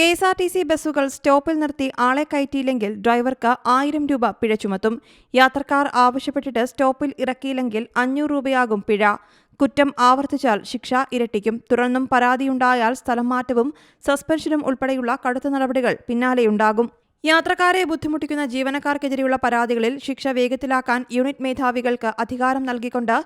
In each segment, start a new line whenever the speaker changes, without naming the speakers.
K S R T C ബസ്സുകൾ സ്റ്റോപ്പിൽ നിർത്തി ആളെ കയറ്റിയില്ലെങ്കിൽ ഡ്രൈവർക്ക് ആയിരം രൂപ പിഴ ചുമത്തും. യാത്രക്കാർ ആവശ്യപ്പെട്ടിട്ട് സ്റ്റോപ്പിൽ ഇറക്കിയില്ലെങ്കിൽ അഞ്ഞൂറ് രൂപയാകും പിഴ. കുറ്റം ആവർത്തിച്ചാൽ ശിക്ഷ ഇരട്ടിക്കും. തുടർന്നും പരാതിയുണ്ടായാൽ സ്ഥലം മാറ്റവും സസ്പെൻഷനും ഉൾപ്പെടെയുള്ള കടുത്ത നടപടികൾ പിന്നാലെയുണ്ടാകും. യാത്രക്കാരെ ബുദ്ധിമുട്ടിക്കുന്ന ജീവനക്കാർക്കെതിരെയുള്ള പരാതികളിൽ ശിക്ഷ വേഗത്തിലാക്കാൻ യൂണിറ്റ് മേധാവികൾക്ക് അധികാരം നൽകിക്കൊണ്ട്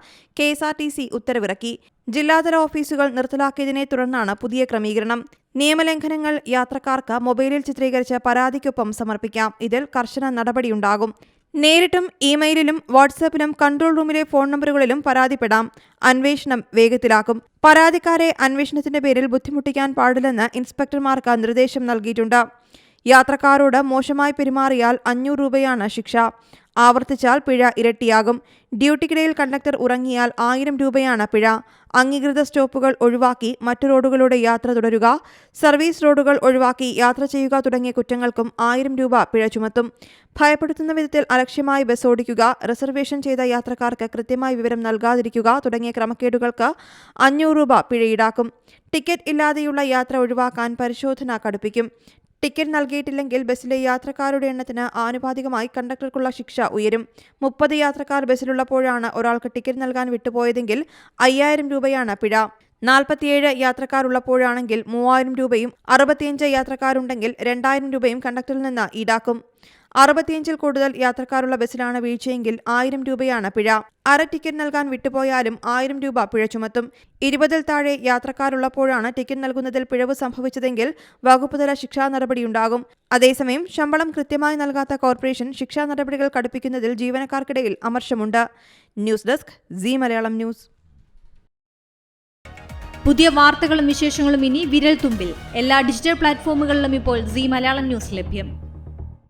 K S R T C ഉത്തരവിറക്കി. ജില്ലാതല ഓഫീസുകൾ നിർത്തലാക്കിയതിനെ തുടർന്നാണ് പുതിയ ക്രമീകരണം. നിയമലംഘനങ്ങൾ യാത്രക്കാർക്ക് മൊബൈലിൽ ചിത്രീകരിച്ച് പരാതിക്കൊപ്പം സമർപ്പിക്കാം. ഇതിൽ കർശന നടപടിയുണ്ടാകും. നേരിട്ടും ഇമെയിലിലും വാട്സാപ്പിലും കൺട്രോൾ റൂമിലെ ഫോൺ നമ്പറുകളിലും പരാതിപ്പെടാം. അന്വേഷണം വേഗത്തിലാക്കും. പരാതിക്കാരെ അന്വേഷണത്തിന്റെ പേരിൽ ബുദ്ധിമുട്ടിക്കാൻ പാടില്ലെന്ന് ഇൻസ്പെക്ടർമാർക്ക് നിർദ്ദേശം നൽകിയിട്ടുണ്ട്. യാത്രക്കാരോട് മോശമായി പെരുമാറിയാൽ അഞ്ഞൂറ് രൂപയാണ് ശിക്ഷ. ആവർത്തിച്ചാൽ പിഴ ഇരട്ടിയാകും. ഡ്യൂട്ടിക്കിടയിൽ കണ്ടക്ടർ ഉറങ്ങിയാൽ ആയിരം രൂപയാണ് പിഴ. അംഗീകൃത സ്റ്റോപ്പുകൾ ഒഴിവാക്കി മറ്റു റോഡുകളുടെ യാത്ര തുടരുക. സർവീസ് റോഡുകൾ ഒഴിവാക്കി യാത്ര ചെയ്യുക തുടങ്ങിയ കുറ്റങ്ങൾക്കും ആയിരം രൂപ പിഴ ചുമത്തും. ഭയപ്പെടുത്തുന്ന വിധത്തിൽ അലക്ഷ്യമായി ബസ് ഓടിക്കുക റിസർവേഷൻ ചെയ്ത യാത്രക്കാർക്ക് കൃത്യമായി വിവരം നൽകാതിരിക്കുക തുടങ്ങിയ ക്രമക്കേടുകൾക്ക് അഞ്ഞൂറ് രൂപ പിഴ ഈടാക്കും. ടിക്കറ്റ് ഇല്ലാതെയുള്ള യാത്ര ഒഴിവാക്കാൻ പരിശോധന കടുപ്പിക്കും. ടിക്കറ്റ് നൽകിയിട്ടില്ലെങ്കിൽ ബസ്സിലെ യാത്രക്കാരുടെ എണ്ണത്തിന് ആനുപാതികമായി കണ്ടക്ടർക്കുള്ള ശിക്ഷ ഉയരും. മുപ്പത് യാത്രക്കാർ ബസ്സിലുള്ളപ്പോഴാണ് ഒരാൾക്ക് ടിക്കറ്റ് നൽകാൻ വിട്ടുപോയതെങ്കിൽ അയ്യായിരം രൂപയാണ് പിഴ. നാൽപ്പത്തിയേഴ് യാത്രക്കാരുള്ളപ്പോഴാണെങ്കിൽ മൂവായിരം രൂപയും അറുപത്തിയഞ്ച് യാത്രക്കാരുണ്ടെങ്കിൽ രണ്ടായിരം രൂപയും കണ്ടക്ടറിൽ നിന്ന് ഈടാക്കും. അറുപത്തിയഞ്ചിൽ കൂടുതൽ യാത്രക്കാരുള്ള ബസ്സിലാണ് വീഴ്ചയെങ്കിൽ ആയിരം രൂപയാണ് പിഴ. അര ടിക്കറ്റ് നൽകാൻ വിട്ടുപോയാലും ആയിരം രൂപ പിഴ ചുമത്തും. ഇരുപതിൽ താഴെ യാത്രക്കാരുള്ളപ്പോഴാണ് ടിക്കറ്റ് നൽകുന്നതിൽ പിഴവ് സംഭവിച്ചതെങ്കിൽ വകുപ്പുതല ശിക്ഷാ നടപടിയുണ്ടാകും അതേസമയം ശമ്പളം കൃത്യമായി നൽകാത്ത കോർപ്പറേഷൻ ശിക്ഷാ നടപടികൾ കടുപ്പിക്കുന്നതിൽ ജീവനക്കാർക്കിടയിൽ അമർഷമുണ്ട്. News desk C Malayalam news.
പുതിയ വാർത്തകളും വിശേഷങ്ങളും ഇനി വിരൽ തുമ്പിൽ. എല്ലാ ഡിജിറ്റൽ പ്ലാറ്റ്ഫോമുകളിലും ഇപ്പോൾ സി മലയാളം ന്യൂസ് ലഭ്യം.